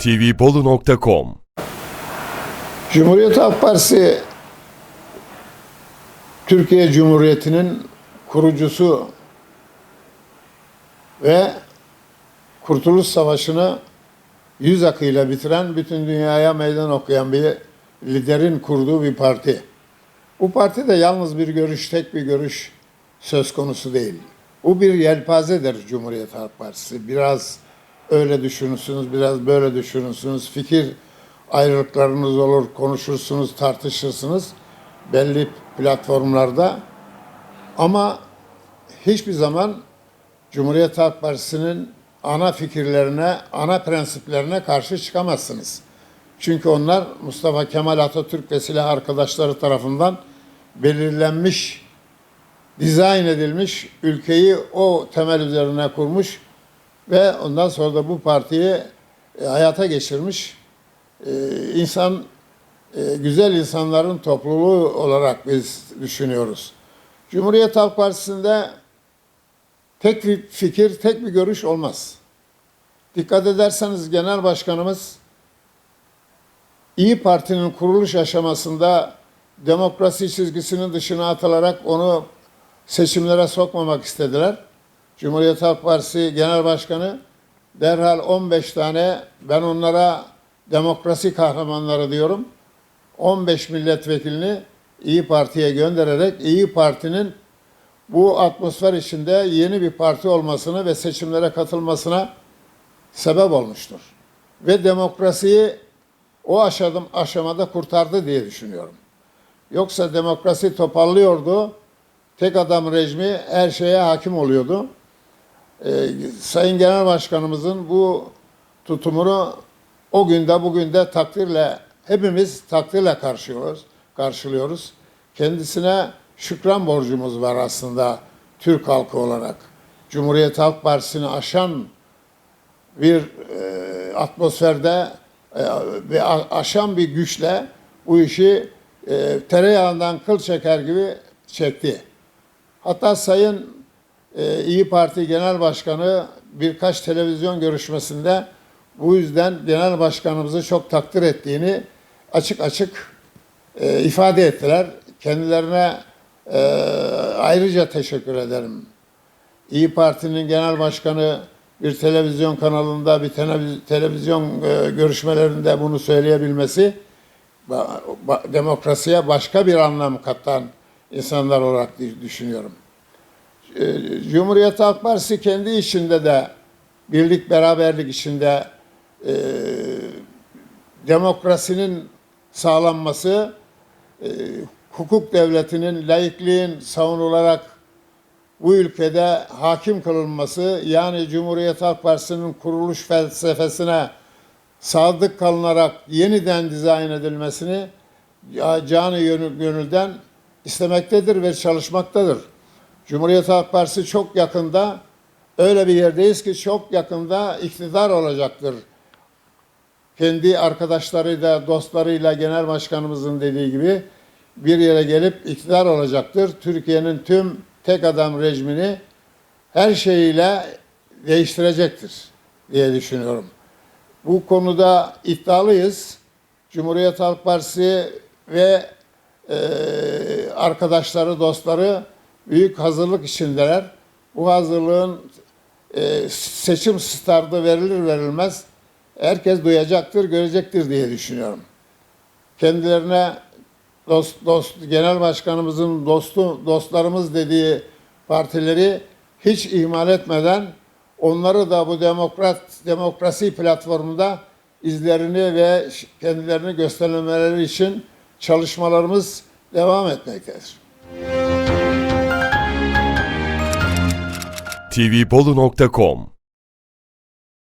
tvbolu.com Cumhuriyet Halk Partisi Türkiye Cumhuriyeti'nin kurucusu ve Kurtuluş Savaşı'nı yüz akıyla bitiren, bütün dünyaya meydan okuyan bir liderin kurduğu bir parti. Bu parti de yalnız bir görüş, tek bir görüş söz konusu değil. Bu bir yelpazedir Cumhuriyet Halk Partisi. Biraz öyle düşünürsünüz, biraz böyle düşünürsünüz. Fikir ayrılıklarınız olur, konuşursunuz, tartışırsınız belli platformlarda. Ama hiçbir zaman Cumhuriyet Halk Partisi'nin ana fikirlerine, ana prensiplerine karşı çıkamazsınız. Çünkü onlar Mustafa Kemal Atatürk ve silah arkadaşları tarafından belirlenmiş, dizayn edilmiş, ülkeyi o temel üzerine kurmuş ve ondan sonra da bu partiyi e, hayata geçirmiş e, insan, e, güzel insanların topluluğu olarak biz düşünüyoruz. Cumhuriyet Halk Partisi'nde tek bir fikir, tek bir görüş olmaz. Dikkat ederseniz genel başkanımız İyi Parti'nin kuruluş aşamasında demokrasi çizgisinin dışına atılarak onu seçimlere sokmamak istediler. Cumhuriyet Halk Partisi Genel Başkanı derhal 15 tane ben onlara demokrasi kahramanları diyorum. 15 milletvekilini İyi Parti'ye göndererek İyi Parti'nin bu atmosfer içinde yeni bir parti olmasını ve seçimlere katılmasına sebep olmuştur. Ve demokrasiyi o aşadım, aşamada kurtardı diye düşünüyorum. Yoksa demokrasi topallıyordu. Tek adam rejimi her şeye hakim oluyordu. Ee, Sayın Genel Başkanımızın bu tutumunu o günde bugün de takdirle hepimiz takdirle karşılıyoruz. karşılıyoruz. Kendisine şükran borcumuz var aslında Türk halkı olarak. Cumhuriyet Halk Partisi'ni aşan bir e, atmosferde e, ve aşan bir güçle bu işi e, tereyağından kıl çeker gibi çekti. Hatta Sayın e, İyi Parti Genel Başkanı birkaç televizyon görüşmesinde bu yüzden Genel Başkanımızı çok takdir ettiğini açık açık e, ifade ettiler. Kendilerine e, ayrıca teşekkür ederim. İyi Parti'nin genel başkanı bir televizyon kanalında bir televiz- televizyon e, görüşmelerinde bunu söyleyebilmesi demokrasiye başka bir anlam katan insanlar olarak düşünüyorum. E, Cumhuriyet Halk Partisi kendi içinde de birlik beraberlik içinde e, demokrasinin sağlanması, e, hukuk devletinin, laikliğin savunularak bu ülkede hakim kılınması, yani Cumhuriyet Halk Partisi'nin kuruluş felsefesine sadık kalınarak yeniden dizayn edilmesini ca- canı gönül- gönülden istemektedir ve çalışmaktadır. Cumhuriyet Halk Partisi çok yakında öyle bir yerdeyiz ki çok yakında iktidar olacaktır kendi arkadaşlarıyla, dostlarıyla genel başkanımızın dediği gibi bir yere gelip iktidar olacaktır. Türkiye'nin tüm tek adam rejimini her şeyiyle değiştirecektir diye düşünüyorum. Bu konuda iddialıyız. Cumhuriyet Halk Partisi ve e, arkadaşları, dostları büyük hazırlık içindeler. Bu hazırlığın e, seçim startı verilir verilmez herkes duyacaktır, görecektir diye düşünüyorum. Kendilerine dost, dost genel başkanımızın dostu dostlarımız dediği partileri hiç ihmal etmeden onları da bu demokrat demokrasi platformunda izlerini ve kendilerini göstermeleri için çalışmalarımız devam etmektedir. tvbolu.com